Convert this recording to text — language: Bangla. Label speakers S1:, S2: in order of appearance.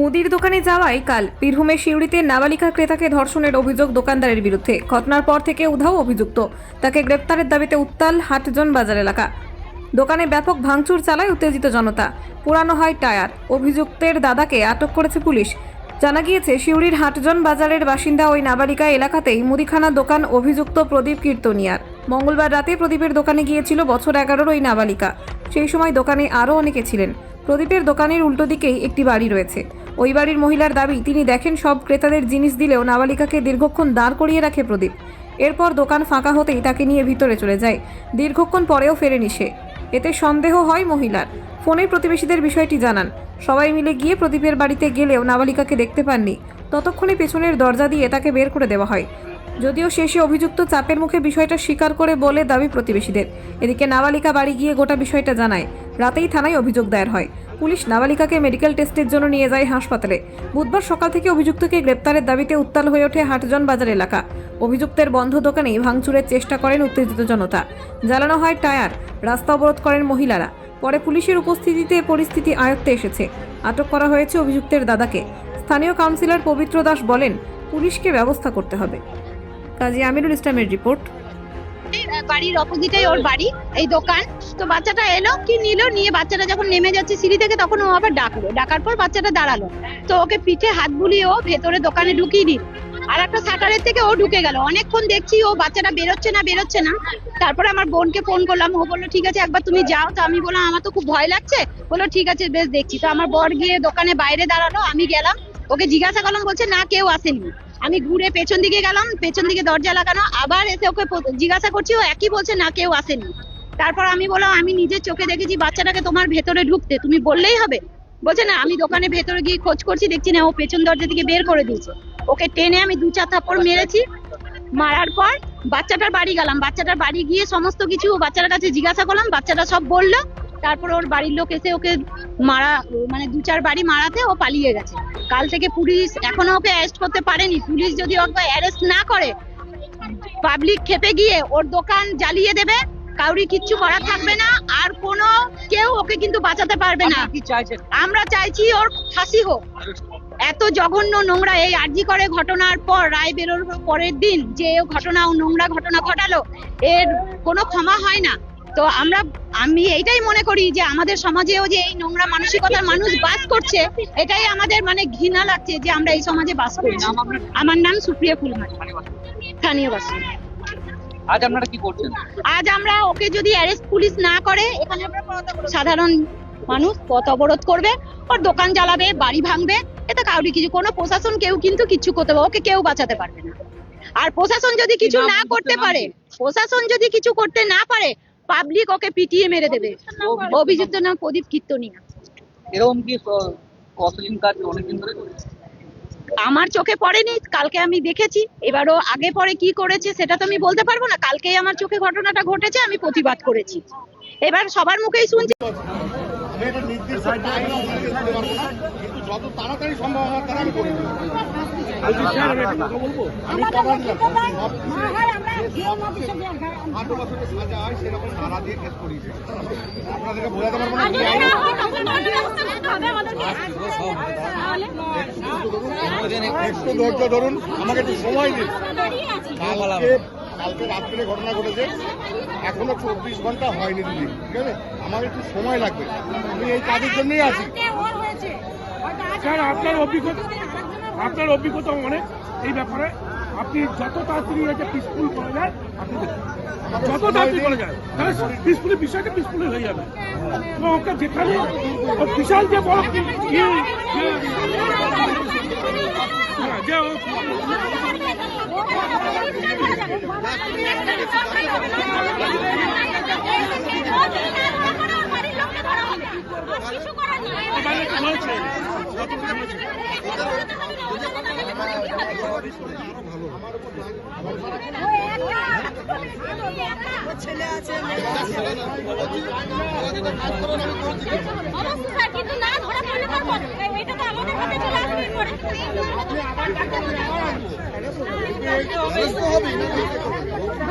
S1: মুদির দোকানে যাওয়ায় কাল বীরভূমের শিউড়িতে নাবালিকা ক্রেতাকে ধর্ষণের অভিযোগ দোকানদারের বিরুদ্ধে। ঘটনার পর থেকে উধাও অভিযুক্ত। তাকে গ্রেপ্তারের দাবিতে উত্তাল হাটজন বাজার এলাকা। দোকানে ব্যাপক ভাঙচুর চালায় উত্তেজিত জনতা। পুরানো হয় টায়ার। অভিযুক্তের দাদাকে আটক করেছে পুলিশ। জানা গিয়েছে শিউড়ির হাটজন বাজারের বাসিন্দা ওই নাবালিকা এলাকাতেই মুদিখানা দোকান অভিযুক্ত প্রদীপ কীর্তনিয়ার। মঙ্গলবার রাতে প্রদীপের দোকানে গিয়েছিল বছর এগারোর ওই নাবালিকা। সেই সময় দোকানে আরও অনেকে ছিলেন। প্রদীপের দোকানের উল্টো দিকেই একটি বাড়ি রয়েছে। ওই বাড়ির মহিলার দাবি, তিনি দেখেন সব ক্রেতাদের জিনিস দিলেও নাবালিকাকে দীর্ঘক্ষণ দাঁড় করিয়ে রাখে প্রদীপ। এরপর দোকান ফাঁকা হতেই তাকে নিয়ে ভিতরে চলে যায়। দীর্ঘক্ষণ পরেও ফেরেনি সে। এতে সন্দেহ হয় মহিলার। ফোনে প্রতিবেশীদের বিষয়টি জানান। সবাই মিলে গিয়ে প্রদীপের বাড়িতে গেলেও নাবালিকাকে দেখতে পাননি। ততক্ষণে পেছনের দরজা দিয়ে তাকে বের করে দেওয়া হয়। যদিও শেষে অভিযুক্ত চাপের মুখে বিষয়টা স্বীকার করে বলে দাবি প্রতিবেশীদের। এদিকে নাবালিকা বাড়ি গিয়ে গোটা বিষয়টা জানায়। রাতেই থানায় অভিযোগ দায়ের হয়। পুলিশ নাবালিকাকে মেডিকেল টেস্টের জন্য নিয়ে যায় হাসপাতালে। বুধবার সকাল থেকে অভিযুক্তকে গ্রেপ্তারের দাবিতে উত্তাল হয়ে ওঠে হাটজন বাজার এলাকা। অভিযুক্তের বন্ধ দোকানে ভাঙচুরের চেষ্টা করেন উত্তেজিত জনতা। জ্বালানো হয় টায়ার, রাস্তা অবরোধ করেন মহিলারা। পরে পুলিশের উপস্থিতিতে পরিস্থিতি আয়ত্তে এসেছে। আটক করা হয়েছে অভিযুক্তের দাদাকে। স্থানীয় কাউন্সিলর পবিত্র দাস বলেন, পুলিশকে ব্যবস্থা করতে হবে। কাজী আমিরুল ইসলামের রিপোর্ট।
S2: বাড়ির অপোজিটে ওর বাড়ি, এই দোকান। তো বাচ্চাটা এলো, কি নিল, নিয়ে বাচ্চাটা যখন নেমে যাচ্ছে সিঁড়ি থেকে, তখন ও আবার ডাকলো। ডাকার পর বাচ্চাটা দাঁড়াল। তো ওকে পিঠে হাত বুলিয়ে ও ভেতরে দোকানে ঢুকিয়ে দিল। আর একটা শাটারের থেকে ও ঢুকে গেল। অনেকক্ষণ দেখছি ও বাচ্চাটা বেরোচ্ছে না বেরোচ্ছে না। তারপরে আমার বোনকে ফোন করলাম। ও বলল, ঠিক আছে, একবার তুমি যাও। তো আমি বললাম, আমার তো খুব ভয় লাগছে। বলল, ঠিক আছে, বেশ দেখছি। তো আমার বর গিয়ে দোকানে বাইরে দাঁড়াল। আমি গেলাম। ওকে জিজ্ঞাসা করলাম, বলছে, না, কেউ আসেনি। আমি ঘুরে পেছন দিকে গেলাম, পেছন দিকে দরজা লাগানো, আবার এসে ওকে জিজ্ঞাসা করছি, ও একই বলছে, না, কেউ আসেনি। তারপর আমি বললাম, আমি নিজের চোখে দেখেছি, বাচ্চাটাকে তোমার ভেতরে ঢুকতে, তুমি বললেই হবে। বলছে, না, আমি দোকানে ভেতরে গিয়ে খোঁজ করছি, দেখছি, না, ও পেছন দরজা থেকে বের করে দিয়েছে। ওকে টেনে আমি দু চার থাপ্পড় মেরেছি। মারার পর বাচ্চাটার বাড়ি গেলাম। বাচ্চাটার বাড়ি গিয়ে সমস্ত কিছু বাচ্চাটার কাছে জিজ্ঞাসা করলাম, বাচ্চাটা সব বলল। তারপর ওর বাড়ির লোক এসে ওকে মারা মানে দু চার বাড়ি মারাতে ও পালিয়ে গেছে। কাল থেকে পুলিশ এখনও ওকে অ্যারেস্ট করতে পারেনি। পুলিশ যদি ওকে অ্যারেস্ট না করে পাবলিক খেপে গিয়ে ওর দোকান জ্বালিয়ে দেবে কাউরি কিচ্ছু করার থাকবে না আর কোনো কেউ ওকে কিন্তু বাঁচাতে পারবে না। আমরা চাইছি ওর ফাঁসি হোক। এত জঘন্য নোংরা এই আরজি করে ঘটনার পর রায় বেরোর পরের দিন যে ঘটনা ও নোংরা ঘটনা ঘটালো এর কোনো ক্ষমা হয় না। তো আমরা আমি এইটাই মনে করি যে আমাদের সমাজেও যে এই নোংরা মানসিকতার মানুষ বাস করছে এটাই আমাদের মানে ঘৃণা লাগছে যে আমরা এই সমাজে বাস করছি। আমার নাম সুপ্রিয়া ফুলমারি স্থানীয় বাসিন্দা।
S3: আজ আপনারা কি করছেন?
S2: আজ আমরা ওকে যদি অ্যারেস্ট পুলিশ না করে এখানে সাধারণ মানুষ পথ অবরোধ করবে ওর দোকান জ্বালাবে বাড়ি ভাঙবে এতে কাউরি কিছু কোনো প্রশাসন কেউ কিন্তু কিছু করতে পারবে ওকে কেউ বাঁচাতে পারবে না। আর প্রশাসন যদি কিছু না করতে পারে প্রশাসন যদি কিছু করতে না পারে পাবলিক ওকে পিটিয়ে মেরে দেবে। অভিযুক্ত নাম প্রদীপ কীর্তনিয়া।
S3: এরকম কি কতদিন কাজ অনেকদিন ধরে
S2: আমার চোখে পড়েনি কালকে আমি দেখেছি। এবারও আগে পরে কি করেছে সেটা তো আমি বলতে পারব না। কালকেই আমার চোখে ঘটনাটা ঘটেছে আমি প্রতিবাদ করেছি। এবার সবার মুখেই শুনছি।
S4: যত তাড়াতাড়ি সম্ভব আমার দ্বারা আমি করে দেবো। আট বছরের সাজা হয় সেরকম ধারা দিয়ে কেস করিয়েছে আপনাদেরকে বোঝাতে পারব না একটু ধৈর্য ধরুন। আমাকে একটু সময় দিন। কালকে কালকে রাত্রে ঘটনা ঘটেছে। এখনও চব্বিশ ঘণ্টা হয়নি দিদি ঠিক আছে? আমার একটু সময় লাগবে। আমি এই কাজের জন্যই আছি
S5: স্যার, আপনার অভিজ্ঞতা আপনার অভিজ্ঞতা অনেক এই ব্যাপারে। আপনি যত তাড়াতাড়ি এটা পিসফুল করা যায় আপনি যত তাড়াতাড়ি করা যায় তাহলে পিসফুলি বিষয়টা পিসফুলি হয়ে যাবে। এবং ওকে যেখানে বিশাল যে বড় যে- যত হয়েছে।
S6: অবশ্যই কিন্তু না ধরা পড়লে করব এটা তো আমাদের হাতে চলে আসবে পরে
S5: মিনিট।